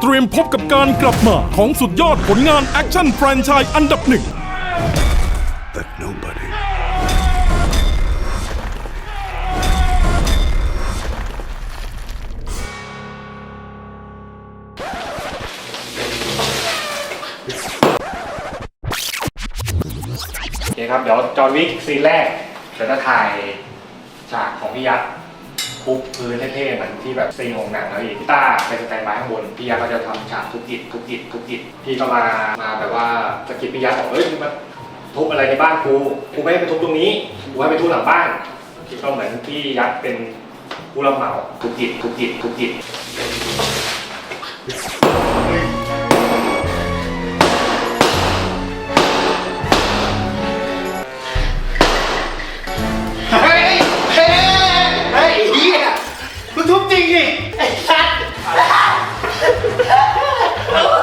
เตรียมพบกับการกลับมาของสุดยอดผลงานแอคชั่นแฟรนไชส์อันดับหนึ่ง that nobody โอเคครับ เดี๋ยวจอห์นวิกซีนแรกเดี๋ยวจะถ่ายฉากของพี่ยักษ์ ทุบพื้นเท่ๆเหมือนที่แบบซีนของหนังแล้วอีกพี่ต้าไปสแตนบายข้างบนพี่ยักษ์ก็จะทำฉากทุบอิฐทุบอิฐทุบอิฐพี่ก็มามาแบบว่าสะกิดพี่ยักษ์บอกเอ้ยมึงมาทุบอะไรในบ้านกูกูไม่ให้ไปทุบตรงนี้กูให้ไปทุบหลังบ้านก็เหมือนพี่ยักษ์เป็นผู้รับเหมาทุบอิฐทุบอิฐทุบอิฐ งทุบจริงดิไอ้สัตว์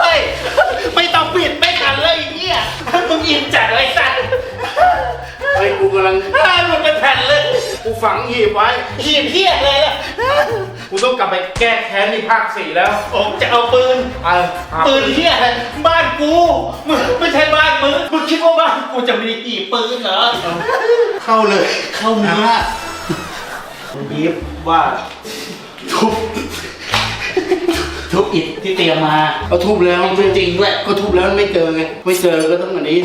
เฮ้ยไม่ต้องปิดไม่ทันเลยไอ้เฮียมึงอินจัดเลยไอ้สัตว์เฮ้ยกูกำลังฆ่ามึงเป็นแผ่นเลยกูฝังหีบไว้หีบเฮียเลยอะกูต้องกลับไปแก้แค้นในภาคสี่แล้วผมจะเอาปืนปืนเฮียอะไรบ้านกูมึงไม่ใช่บ้านมึงมึงคิดว่าบ้านกูจะมีหีบปืนเหรอเข้าเลย เข้าเนื้อผมบีบว่า ทุบ ทุบอิฐที่เตรียมมา ก็ทุบแล้วจริงๆด้วยก็ทุบแล้วไม่เจอไงไม่เจอก็ต้องอันนี้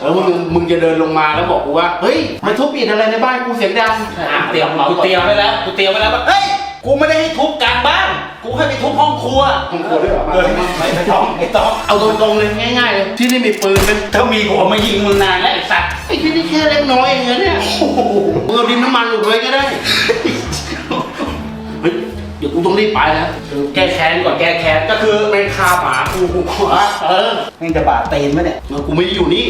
แล้วมึงมึงจะเดินลงมาแล้วบอกกูว่าเฮ้ยมาทุบอิฐอะไรในบ้านกูเสียงดังเตรียมกูเตรียมไว้แล้วกูเตรียมไว้แล้วว่าเฮ้ยกูไม่ได้ให้ทุบกลางบ้าน กูให้ไปทุบห้องครัวห้องครัวด้วยเหรอเออไม่ไม่ต้องไม่ต้องเอาตรงๆเลยง่ายๆเลยที่นี่มีปืนไหมถ้ามีหัวมายิงมึงนานแล้วไอ้สัตว์ไอ้ที่นี่แค่เล็กน้อยเองนะเนี่ยโอ้โหมึงเอาดินน้ำมันหลุดไว้ก็ได้เฮ้ย เดี๋ยวกูต้องรีบไปแล้วแก้แค้นก่อนแก้แค้นก็คือแม่งคาหมากูกูขวาเออแม่งจะบาดตีนไหมเนี่ยเออกูไม่ได้อยู่นี่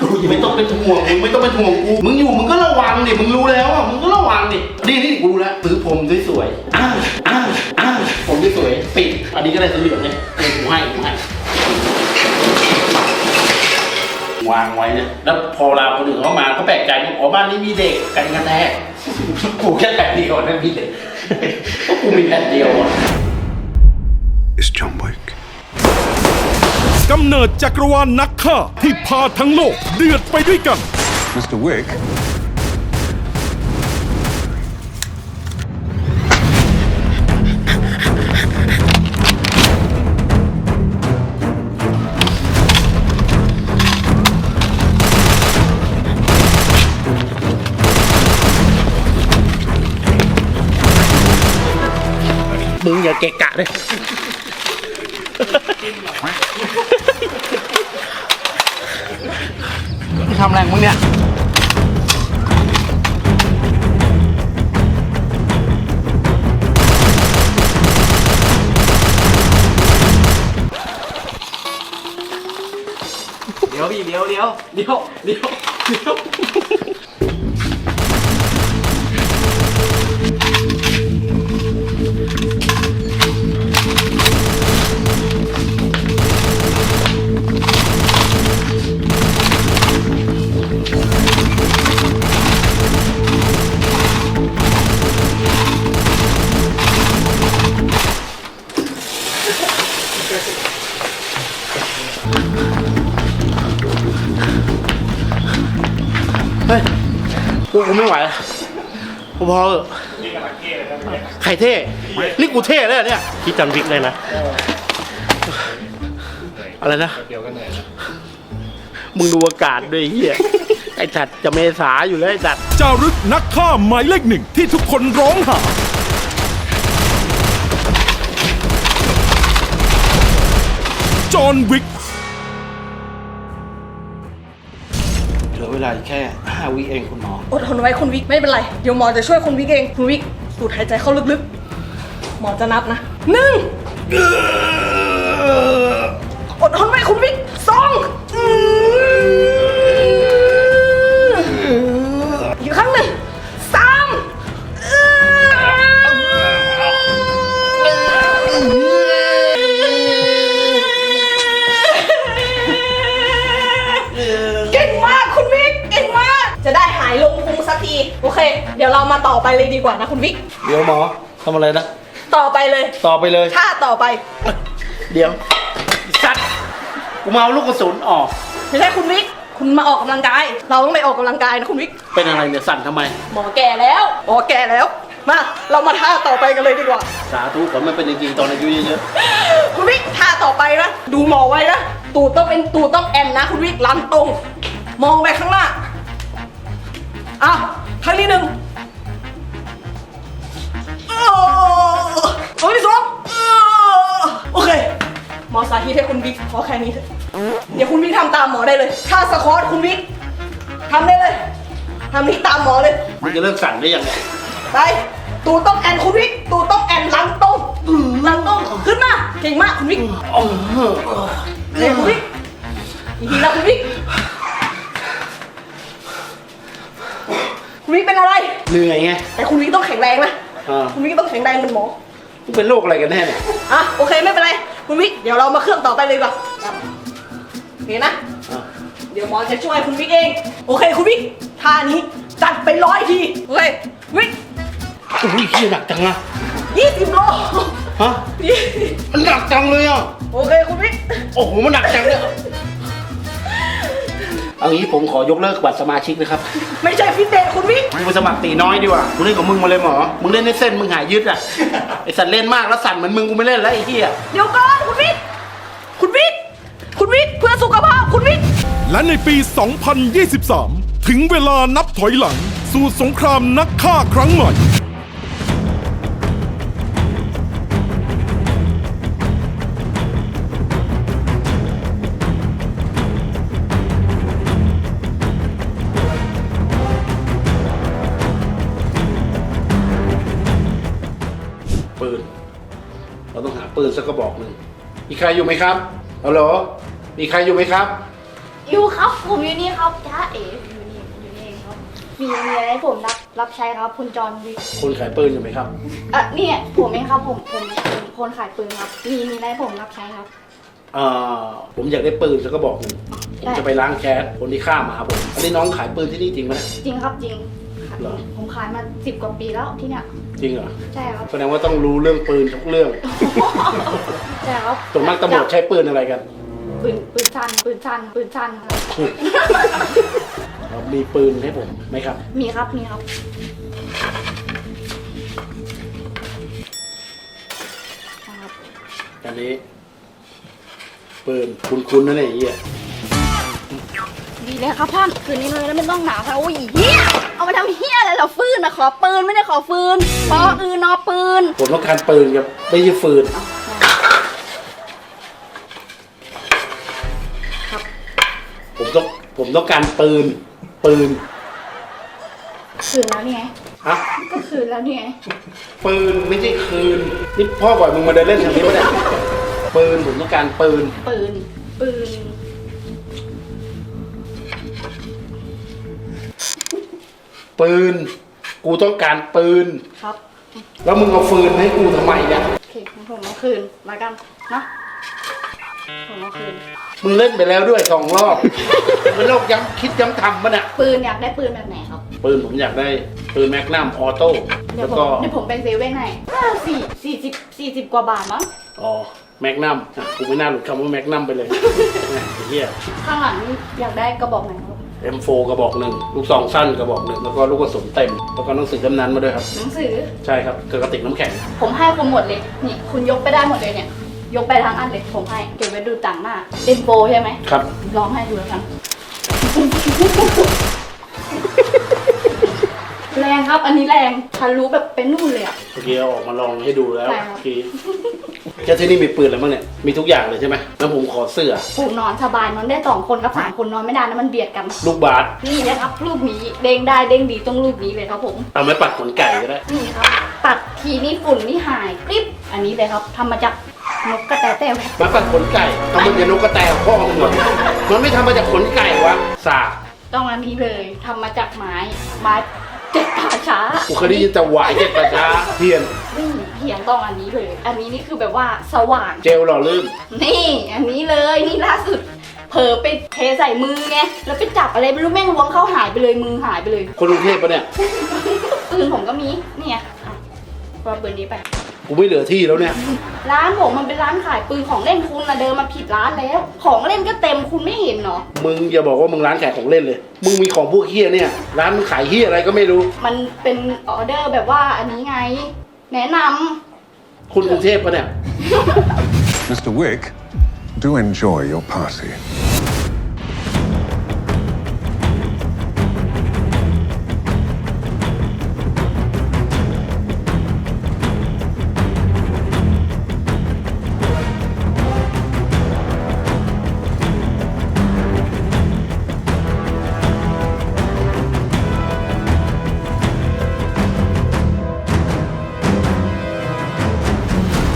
กูไม่ต้องเป็นห่วงมึงไม่ต้องเป็นห่วงกูมึงอยู่มึงก็ระวังดิมึงรู้แล้วอะมึงก็ระวังดินี่นี่กูรู้แล้วซื้อผมสวยๆอ้าวอ้าวอ้าวผมสวยๆปิดอันนี้ก็ได้สีเหลืองเลยเออกูให้กูให้วางไว้เนี่ยแล้วพอเวลาคนอื่นเข้ามาเขาแปลกใจว่าอ๋อบ้านนี้มีเด็กกันกระแทก กูแค่แผ่นเดียวนั่นพี่เด็กก็กูมีแผ่นเดียวอะ is John Wick. กำเนิดจักรวาลนักฆ่าที่พาทั้งโลกเดือดไปด้วยกัน Mr. Wick? มึงอย่าเกะกะเลยมึงทำอะไรของมึงเนี่ย เดี๋ยวพี่เดี๋ยวเดี๋ยวเดี๋ยวเดี๋ยวเดี๋ยว ไม่ไหวแล้วกูพอเถอะใครเท่นี่กูเท่เลยเนี่ยคิดจันวิกเลยนะอะไรนะเดี๋ยวก็เหนื่อยแล้วมึงดูอากาศด้วยไอ้เฮียไอ้จัดจะเมษาอยู่แล้วไอ้จัดจารึกนักฆ่าหมายเลขหนึ่งที่ทุกคนร้องหาจอห์นวิก เวลาอีกแค่ห้าวิเองคุณหมอ อดทนไว้คุณวิกไม่เป็นไร เดี๋ยวหมอจะช่วยคุณวิกเอง คุณวิกสูดหายใจเข้าลึกๆ หมอจะนับนะหนึ่งอดทนไว้ เคเดี๋ยวเรามาต่อไปเลยดีกว่านะคุณวิก เดี๋ยวหมอทำอะไรนะ ต่อไปเลย ต่อไปเลยท่าต่อไป เดี๋ยวสัตว์กูมาเอาลูกกระสุนออก ไม่ใช่คุณวิก คุณมาออกกำลังกาย เราต้องไปออกกำลังกายนะคุณวิก เป็นอะไรเนี่ยสั่นทำไม หมอแก่แล้วหมอแก่แล้ว มา เรามาท่าต่อไปกันเลยดีกว่า สาธุขอให้มันเป็นจริงๆตอนอายุเยอะคุณวิกท่าต่อไปนะ ดูหมอไว้นะ ตูดต้องเป็นตูดต้องแอนนะ คุณวิกลำตรง มองไปข้างหน้าอ้าว ครั้งที่หนึ่งอ้าวครั้งที่สองอ้าวโอเค หมอสาธิตให้คุณวิกพอแค่นี้เถอะ เดี๋ยวคุณวิกทำตามหมอได้เลยท่าสควอตคุณวิกทำได้เลยทำนี้ตามหมอเลยๆมึงจะเลิกสั่นได้ยังไงไป ตูต้องแอนคุณวิกตูต้องแอนหลังตรงหลังตรงขึ้นมา เก่งมากคุณวิกเฮ้ยคุณวิกอีกทีละคุณวิก คุณวิกเป็นอะไร เหนื่อยไงแต่คุณวิกต้องแข็งแรงนะอ่าคุณวิกต้องแข็งแรงเป็นหมอมึงเป็นโรคอะไรกันแน่เนี่ยอะโอเคไม่เป็นไร คุณวิกเดี๋ยวเรามาเครื่องต่อไปเลยดีกว่อนโอเคนะ อะเดี๋ยวหมอจะช่วยคุณวิกเอง โอเคคุณวิกท่านี้จัดไปร้อยทีโอเควิกอุ้ยเหี้ยหนักจังอะยี่สิบโลฮะยี่มันหนักจังเลยอะ โอเคคุณวิกโอ้โห มันหนักจังเลย เอางี้ผมขอยกเลิกบัตรสมาชิกนะครับ ไม่ใช่ฟิตเนสคุณวิกมึงไปสมัครตีน้อยดีกว่ากูเล่นกับมึงมาเลยหมอ มึงเล่นในเส้นมึงหายยึดอะ ไอสัตว์เล่นมากแล้วสั่นเหมือนมึงกูไม่เล่นแล้วไอ้เหี้ยเดี๋ยวก่อนคุณวิกคุณวิกคุณวิกเพื่อสุขภาพคุณวิกและในปี 2023 ถึงเวลานับถอยหลัง สู่สงครามนักฆ่าครั้งใหม่ ปืนสักกระบอกหนึ่งมีใครอยู่ไหมครับฮัลโหลมีใครอยู่ไหมครับ อยู่ครับผมอยู่นี่ครับจ้าเอ๋อยู่นี่อยู่นี่เองครับ มีมีอะไรให้ผมรับรับใช้ครับคุณจอห์นวิกคนขายปืนอยู่ไหมครับ เอะเนี่ยผมเองครับผมผมผมคนขายปืนครับ มีมีอะไรให้ผมรับใช้ครับ เอ่อผมอยากได้ปืนสักกระบอกหนึ่งผมจะไปล้างแค้นคนที่ฆ่าหมาผมอันนี้น้องขายปืนที่นี่จริงไหมเนี่ยจริงครับจริงครับ เหรอ ผมขายมาสิบกว่าปีแล้วที่เนี่ยจริงเหรอ ใช่ครับแสดงว่าต้องรู้เรื่องปืนทุกเรื่อง ใช่ครับส่วนมากตำรวจใช้ปืนอะไรกันปืนปืนสั้นปืนสั้นปืนสั้นครับเรามีปืนให้ผมไหมครับ มีครับมีครับครับอันนี้ ปืนคุ้นๆนั่นเองไอ้เหี้ยดี เลยครับท่านคืนนี้เลยแล้วไม่ต้องหนาวครับโอ้ยเฮียเอามาทำเฮียอะไรเหรอฟืนนะขอปืนไม่ได้ขอฟืนปออือนอปืนผมต้องการปืนครับไม่ใช่ฟืนครับผมต้องผมต้องการปืน ปืนคืนแล้วนี่ไงฮะก็คืนแล้วนี่ไงปืนไม่ใช่คืนนี่พ่อก่อนมึงมาเดินเล่นแถวนี้ปะเนี่ยปืนผมต้องการปืนปืนปืน ปืน กูต้องการปืน ครับแล้วมึงเอาฟืนให้กูทำไมเนี่ยโอเคงั้นผมเอาคืนแล้วกันนะผมเอาคืน มึงเล่นไปแล้วด้วยสองรอบเป็นโรคย้ำคิดย้ำทำปะเนี่ยปืนอยากได้ปืนแบบไหนครับ ปืนผมอยากได้ปืนแมกนัมออโต้เดี๋ยแล้ววผมก็เดี๋ยวผมไปเซเว่นให้ห้าสี่สี่สิบสี่สิบกว่าบาทมั้งอ๋อแมกนัมอะกูไม่น่าหลุดคำว่าแมกนัมไปเลยแหม่ไอ้เหี้ยข้างหลังนี่อยากได้กระบอกไหนครับ M4 กระบอกหนึ่งลูกซองสั้นกระบอกหนึ่งแล้วก็ลูกกระสุนเต็มแล้วก็หนังสือดำนั้นมาด้วยครับ หนังสือ ใช่ครับกระติกน้ำแข็ง ผมให้คุณหมดเลย นี่ คุณยกไปได้หมดเลยเนี่ย ยกไปทั้งอันเลยผมให้ เก็บไว้ดูต่างหน้าเล่นโปรใช่ไหมครับ ลองให้ดูแล้วกัน แรงครับ อันนี้แรงทะลุแบบเป็นนู่นเลยอะเมื่อกี้เอาออกมาลองให้ดูแล้วใช่ครับ เมื่อกี้ แค่ที่นี่มีปืนอะไรบ้างเนี่ย มีทุกอย่างเลยใช่ไหมแล้วผมขอเสื้อผมนอนสบายนอนได้สองคนกับสามคนนอนไม่ได้นะมันเบียดกัน ลูกบาสนี่นะครับ รูปนี้เด้งได้เด้งดีต้องรูปนี้เลยครับผม เอาไม้ปัดขนไก่ก็ได้ นี่ครับ ตัดทีนี่ฝุ่นนี่หายกริบอันนี้เลยครับทำมาจากนกกระแตแต้วไม้ปัดขนไก่ทำมันจะนกกระแตของพ่อมึงหมดมันไม่ทำมาจากขนไก่วะสากต้องอันนี้เลยทำมาจากไม้ไม้เจ็ดป่าช้ากูเคยได้ยินแต่หวายเจ็ดประชาเทียนนี่ เพียงต้องอันนี้เลย อันนี้นี่คือแบบว่าสว่าง เจลหล่อลื่น นี่อันนี้เลยนี่ล่าสุด เผลอไปเทใส่มือไงแล้วไปจับอะไรไม่รู้แม่งล้วงเข้าหายไปเลยมือหายไปเลยคนกรุงเทพปะเนี่ย ปืนผมก็มีเนี่ยอะวางปืนนี้ไป กูไม่เหลือที่แล้วเนี่ย ร้านผมมันเป็นร้านขายปืนของเล่นคุณนะเดินมาผิดร้านแล้ว ของเล่นก็เต็มคุณไม่เห็นเนาะมึงอย่าบอกว่ามึงร้านขายของเล่นเลย มึงมีของพวกเฮี้ยเนี่ย ร้านมึงขายเฮี้ยอะไรก็ไม่รู้ มันเป็นออเดอร์แบบว่าอันนี้ไง แนะนคุณกรุงเทพปะเนี่ย Mr. Wick, do enjoy your party.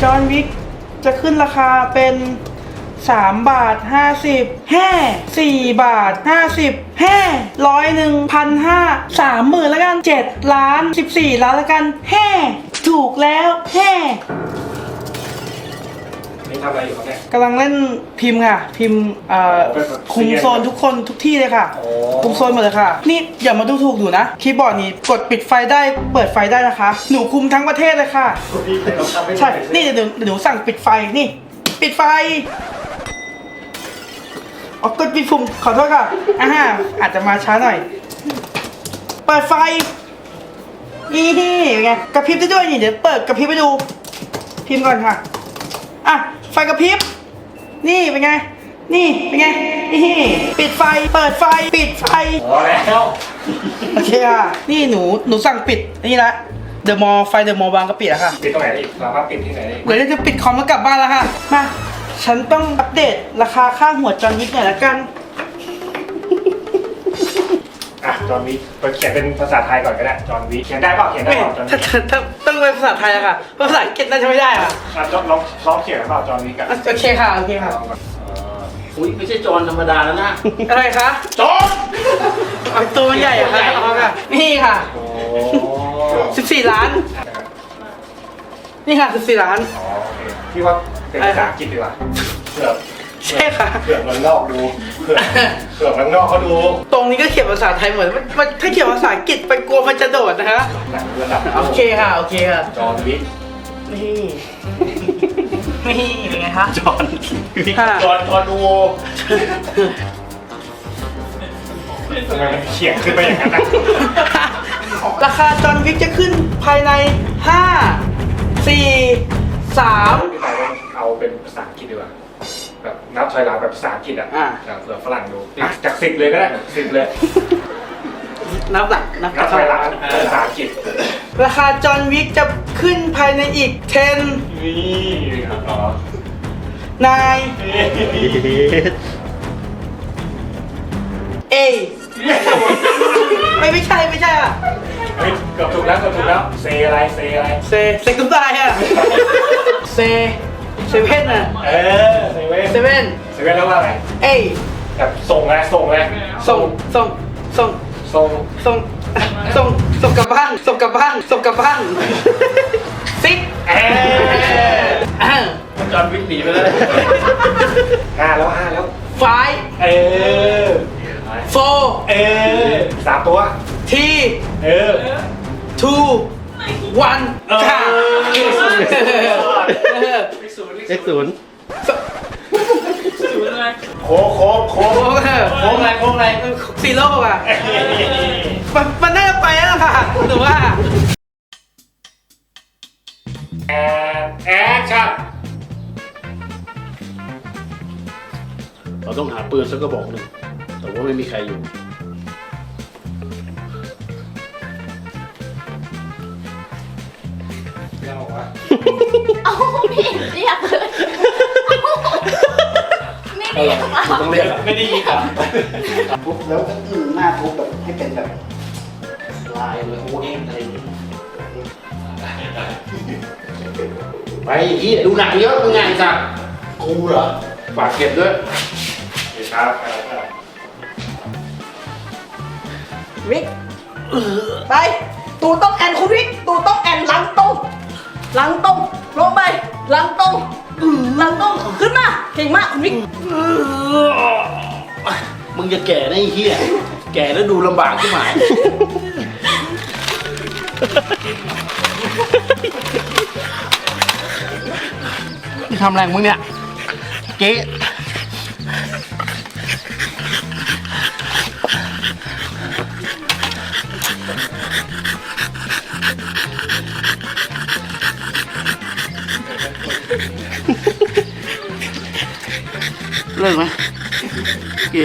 จอห์นวิกจะขึ้นราคาเป็น 3 บาท 50แห่4บาท 50แห่ร้อยหนึ่งพันห้าสามหมื่นแล้วกัน 7 ล้าน 14 ล้านแล้วกันแห่ถูกแล้วแห่ นี่ทำอะไรอยู่ครับเนี่ย กำลังเล่นพิมพ์ค่ะ พิมพ์เอ่อเป็นแบบคุมโซนทุกคนทุกที่เลยค่ะ โอ้ คุมโซนหมดเลยค่ะ นี่อย่ามาดูถูกหนูนะ คีย์บอร์ดนี้กดปิดไฟได้เปิดไฟได้นะคะ หนูคุมทั้งประเทศเลยค่ะพี่เราทำไม่ใช่ นี่เดี๋ยวหนูเดี๋ยวหนูสั่งปิดไฟนี่ ปิดไฟอ๋อกดปิดปุ่มขอโทษค่ะอ่าอาจจะมาช้าหน่อย เปิดไฟนี่เป็นไงกระพริบได้ด้วยนี่เดี๋ยวเปิดกระพริบไปดู พิมพ์ก่อนค่ะ อะ ไฟกระพริบ นี่เป็นไง นี่เป็นไง นี่ ปิดไฟ เปิดไฟ ปิดไฟ พอแล้วโอเคค่ะ นี่หนู หนูสั่งปิด นี่ละ เดอะมอลไฟเดอะมอลบางก็ปิดแล้วค่ะ ปิดตรงไหนอีกสามารถปิดที่ไหนได้อีกเดี๋ยวเราจะปิดคอมแล้วกลับบ้านแล้วค่ะ มา ฉันต้องอัปเดตราคาค่าหัวจอห์นวิกหน่อยละกัน อะ จอห์นวิกเปิดเขียนเป็นภาษาไทยก่อนก็ได้ จอห์นวิกเขียนได้เปล่าเขียนได้ไม่เปล่าจอห์นถ้าวิกถ้าถ้าต้องเป็นภาษาไทยอะค่ะภาษาอังกฤษน่าจะไม่ได้อะอะลองลองลองเขียนได้เปล่าจอห์นวิกอะอะโอเคค่ะโอเคค่ะลองก่อนเอออุ้ยไม่ใช่จอนธรรมดาแล้วนะ อะไรคะจอห์นเอาตัวมันใหญ่อะค่ะเอาค่ะนี่ค่ะ โอ้14 ล้าน นี่ค่ะ 14 ล้าน อ๋อโอเคพี่ว่าเป็นภาษาอังกฤษดีกว่าเผื่อ ใช่ค่ะ เผื่อเมืองนอกดูเผื่อเผื่อเมืองนอกเขาดูตรงนี้ก็เขียนภาษาไทยเหมือนมันมันถ้าเขียนภาษาอังกฤษไปกลัวมันจะโดดนะคะ หนังระดับโลกโอเคค่ะ โอเคค่ะ จอห์นวิกนี่ นี่เป็นไงคะ จอห์นวิกค่ะจอห์นจอห์นดูทำไมมันเขียนขึ้นไปอย่างนั้นนะราคาจอห์นวิกจะขึ้นภายใน 5 4 3พี่ไปว่าเอาเป็นภาษาอังกฤษดีกว่าแบบ นับถอยหลังแบบภาษาอังกฤษอะอ่า เผื่อฝรั่งดูอะจากสิบเลยก็ได้สิบเลย นับหลังนับนับถอยหลังภาษาอังกฤษราคาจอห์นวิกจะขึ้นภายในอีก 10 นี่ครับอ๋อ9 A ไม่ไม่ใช่ไม่ใช่อะเฮ้ยเกือบถูกแล้วเกือบถูกแล้วเซอะไรเซอะไร เซเซกุมตายอะเซ เซเว่นอะเออเซเว่นเซเว่นเซเว่นแล้วว่าอะไร A แบบส่งไงส่งไงส่งส่งส่งส่งส่งส่งส่งกลับบ้านส่งกลับบ้านส่งกลับบ้านซิกเอออ่าจอนวิกหนีไปแล้วห้าแล้วห้าแล้วไฟเออโฟเออสามตัวทีเออทู วันเออค่ะเลขศูนย์โค้งโค้งโค้งโค้งโค้งอะไรโค้งอะไรซีโร่อะมันมันน่าจะไปแล้วล่ะค่ะหรือว่าแอนแอคชั่นเราต้องหาปืนสักกระบอกหนึ่งแต่ว่าไม่มีใครอยู่ ว่าำเอาไม่เห็นเรียกเลยไม่เรียกอะต้องเรียกไม่ได้ยินอะทุบแล้วอืมหน้าทุบแบบให้เป็นแบบลายเลยโอเอ็มอะไรอย่างเงี้ยไปอีดูหนังเยอะมึงไงสักกูเหรอฝากเก็บด้วยครับวิกไป ตูต้องแอนคุณวิก หลังตรงลงไปหลังตรงหลังตรงขึ้นมาเก่งมากคุณวิกมึงจะแก่นะไอ้เหี้ยแก่แล้วดูลำบากขึ้นมาทำอะไรของมึงเนี่ย เก๊ เลิกไหมเก๊